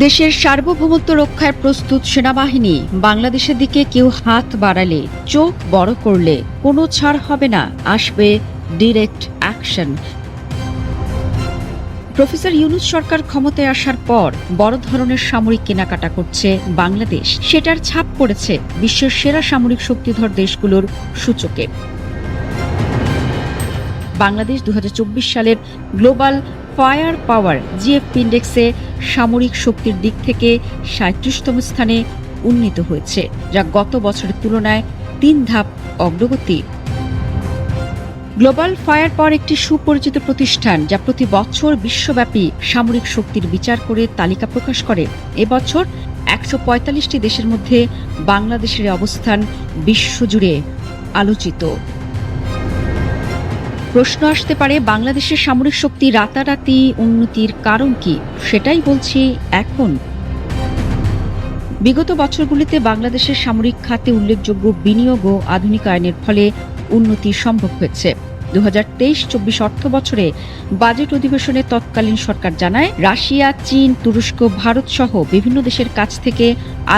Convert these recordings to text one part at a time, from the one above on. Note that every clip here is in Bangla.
দেশের সার্বভৌমত্ব রক্ষায় প্রস্তুত সেনাবাহিনী বাংলাদেশের দিকে কেউ হাত বাড়ালে, চোখ বড় করলে কোনো ছাড় হবে না, আসবে ডিরেক্ট অ্যাকশন। প্রফেসর ইউনুস সরকার ক্ষমতায় আসার পর বড় ধরনের সামরিক কেনাকাটা করছে বাংলাদেশ। সেটার ছাপ পড়েছে বিশ্বের সেরা সামরিক শক্তিধর দেশগুলোর সূচকে। বাংলাদেশ দু হাজার চব্বিশ সালের গ্লোবাল ফায়ার পাওয়ার জিএফপি ইন্ডেক্সে সামরিক শক্তির দিক থেকে সাঁত্রিশতম স্থানে উন্নীত হয়েছে, যা গত বছরের তুলনায় তিন ধাপ অগ্রগতি। গ্লোবাল ফায়ার পাওয়ার একটি সুপরিচিত প্রতিষ্ঠান, যা প্রতি বছর বিশ্বব্যাপী সামরিক শক্তির বিচার করে তালিকা প্রকাশ করে। এবছর একশো পঁয়তাল্লিশটি দেশের মধ্যে বাংলাদেশের অবস্থান বিশ্বজুড়ে আলোচিত। প্রশ্ন আসতে পারে, বাংলাদেশের সামরিক শক্তি রাতারাতি উন্নতির কারণ কি? সেটাই বলছি এখন। বিগত বছরগুলিতে বাংলাদেশের সামরিক খাতে উল্লেখযোগ্য বিনিয়োগ ও আধুনিকায়নের ফলে উন্নতি সম্ভব হয়েছে। দু হাজার তেইশ চব্বিশ অর্থ বছরে বাজেট অধিবেশনে তৎকালীন সরকার জানায়, রাশিয়া, চীন, তুরস্ক, ভারত সহ বিভিন্ন দেশের কাছ থেকে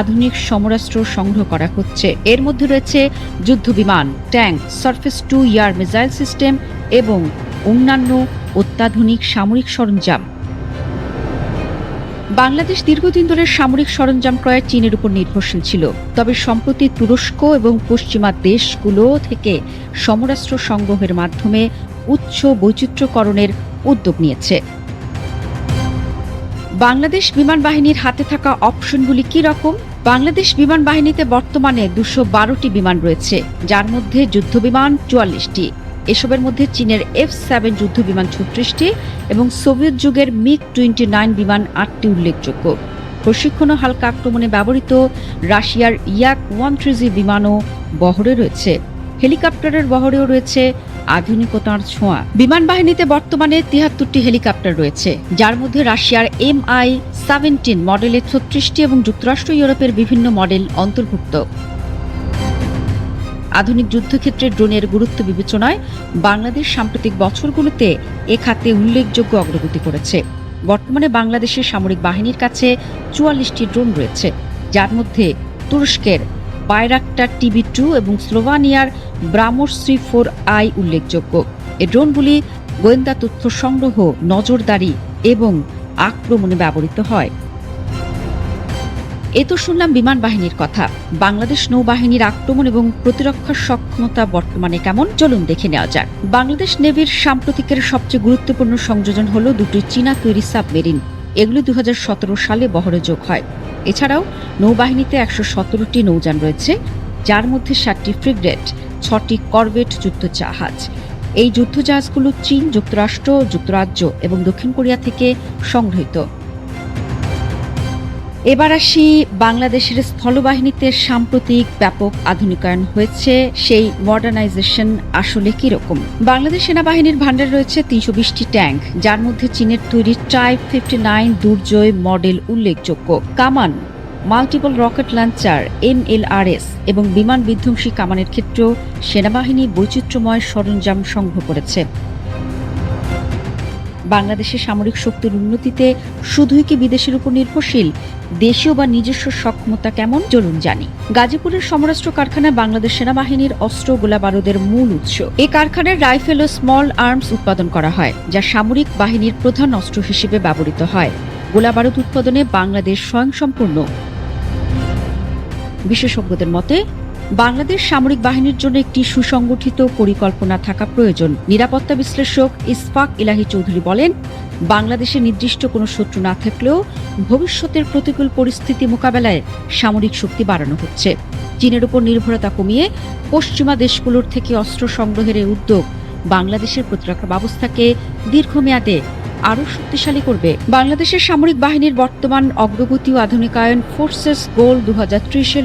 আধুনিক সমরাস্ত্র সংগ্রহ করা হচ্ছে। এর মধ্যে রয়েছে যুদ্ধবিমান tank, surface to air missile system এবং অন্যান্য অত্যাধুনিক সামরিক সরঞ্জাম। বাংলাদেশ দীর্ঘদিন ধরে সামরিক সরঞ্জাম ক্রয়ে চীনের উপর নির্ভরশীল ছিল। তবে সম্প্রতি তুরস্ক এবং পশ্চিমা দেশগুলো থেকে সমরাস্ত্র সংগ্রহের মাধ্যমে উচ্চ বৈচিত্র্যকরণের উদ্যোগ নিয়েছে। বাংলাদেশ বিমান বাহিনীর হাতে থাকা অপশনগুলি কি রকম? বাংলাদেশ বিমান বাহিনীতে বর্তমানে দুশো বারোটি বিমান রয়েছে, যার মধ্যে যুদ্ধবিমান চুয়াল্লিশটি। এসবের মধ্যে চীনের এফ সেভেন যুদ্ধ বিমান ছত্রিশটি এবং সোভিয়েত যুগের মিগ টোয়েন্টি নাইন বিমান আটটি উল্লেখযোগ্য। প্রশিক্ষণ হালকা আক্রমণে ব্যবহৃত রাশিয়ার ইয়াক ওয়ান থ্রিজি বিমানও বহরে রয়েছে। হেলিকপ্টারের বহরেও রয়েছে আধুনিকতার ছোঁয়া। বিমান বাহিনীতে বর্তমানে তিয়াত্তরটি হেলিকপ্টার রয়েছে, যার মধ্যে রাশিয়ার এম আই সেভেন্টিন মডেলের ছত্রিশটি এবং যুক্তরাষ্ট্র, ইউরোপের বিভিন্ন মডেল অন্তর্ভুক্ত। আধুনিক যুদ্ধক্ষেত্রে ড্রোনের গুরুত্ব বিবেচনায় বাংলাদেশ সাম্প্রতিক বছরগুলোতে এ খাতে উল্লেখযোগ্য অগ্রগতি করেছে। বর্তমানে বাংলাদেশের সামরিক বাহিনীর কাছে চুয়াল্লিশটি ড্রোন রয়েছে, যার মধ্যে তুরস্কের বায়রাক্টার টিভি টু এবং স্লোভানিয়ার ব্রামোস থ্রি ফোর আই উল্লেখযোগ্য। এ ড্রোনগুলি গোয়েন্দা তথ্য সংগ্রহ, নজরদারি এবং আক্রমণে ব্যবহৃত হয়। এ তো শুনলাম বিমান বাহিনীর কথা। বাংলাদেশ নৌবাহিনীর আক্রমণ এবং প্রতিরক্ষার সক্ষমতা বর্তমানে কেমন? চলুন দেখে নেওয়া যাক। বাংলাদেশ নেভির সাম্প্রতিকের সবচেয়ে গুরুত্বপূর্ণ সংযোজন হল দুটি চীনা তৈরি সাবমেরিন। এগুলি দু সালে বহরে যোগ হয়। এছাড়াও নৌবাহিনীতে একশো সতেরোটি নৌযান রয়েছে, যার মধ্যে সাতটি ফ্রিগেট, ছটি করভেট যুদ্ধজাহাজ এই যুদ্ধজাহাজগুলো চীন, যুক্তরাষ্ট্র, যুক্তরাজ্য এবং দক্ষিণ কোরিয়া থেকে সংগৃহীত। এবার আসি বাংলাদেশের স্থলবাহিনীতে সাম্প্রতিক ব্যাপক আধুনিকায়ন হয়েছে। সেই মডার্নাইজেশন আসলে কি রকম বাংলাদেশ সেনাবাহিনীর ভান্ডার রয়েছে তিনশো বিশটি ট্যাঙ্ক, যার মধ্যে চীনের তৈরি type fifty nine Durjoy model উল্লেখযোগ্য। কামান মাল্টিপল রকেট লঞ্চার এমএলআরএস এবং বিমান বিধ্বংসী কামানের ক্ষেত্রেও সেনাবাহিনী বৈচিত্র্যময় সরঞ্জাম সংগ্রহ করেছে। বাংলাদেশের সামরিক শক্তির উন্নতিতে শুধুই কি বিদেশের উপর নির্ভরশীল? দেশীয় বা নিজস্ব সক্ষমতা কেমন? চলুন জানি। গাজীপুরের সমরাষ্ট্র কারখানায় বাংলাদেশ সেনাবাহিনীর অস্ত্র গোলাবারুদের মূল উৎস। এই কারখানায় রাইফেল ও স্মল আর্মস উৎপাদন করা হয়, যা সামরিক বাহিনীর প্রধান অস্ত্র হিসেবে ব্যবহৃত হয়। গোলাবারুদ উৎপাদনে বাংলাদেশ স্বয়ংসম্পূর্ণ। বিশেষজ্ঞদের মতে বাংলাদেশ সামরিক বাহিনীর জন্য একটি সুসংগঠিত পরিকল্পনা থাকা প্রয়োজন। নিরাপত্তা বিশ্লেষক ইসফাক ইলাহি চৌধুরী বলেন, বাংলাদেশে নির্দিষ্ট কোনো শত্রু না থাকলেও ভবিষ্যতের প্রতিকূল পরিস্থিতি মোকাবেলায় সামরিক শক্তি বাড়ানো হচ্ছে। চীনের উপর নির্ভরতা কমিয়ে পশ্চিমা দেশগুলোর থেকে অস্ত্র সংগ্রহের উদ্যোগ বাংলাদেশের প্রতিরক্ষা ব্যবস্থাকে দীর্ঘমেয়াদে আরও শক্তিশালী করবে। বাংলাদেশের সামরিক বাহিনীর বর্তমান অগ্রগতি ও আধুনিকায়ন ফোর্সেস গোল দু হাজার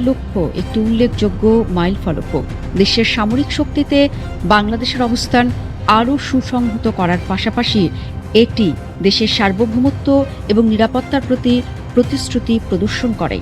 লক্ষ্য, একটি উল্লেখযোগ্য মাইল ফলক। দেশের সামরিক শক্তিতে বাংলাদেশের অবস্থান আরও সুসংহত করার পাশাপাশি এটি দেশের সার্বভৌমত্ব এবং নিরাপত্তার প্রতি প্রতিশ্রুতি প্রদর্শন করে।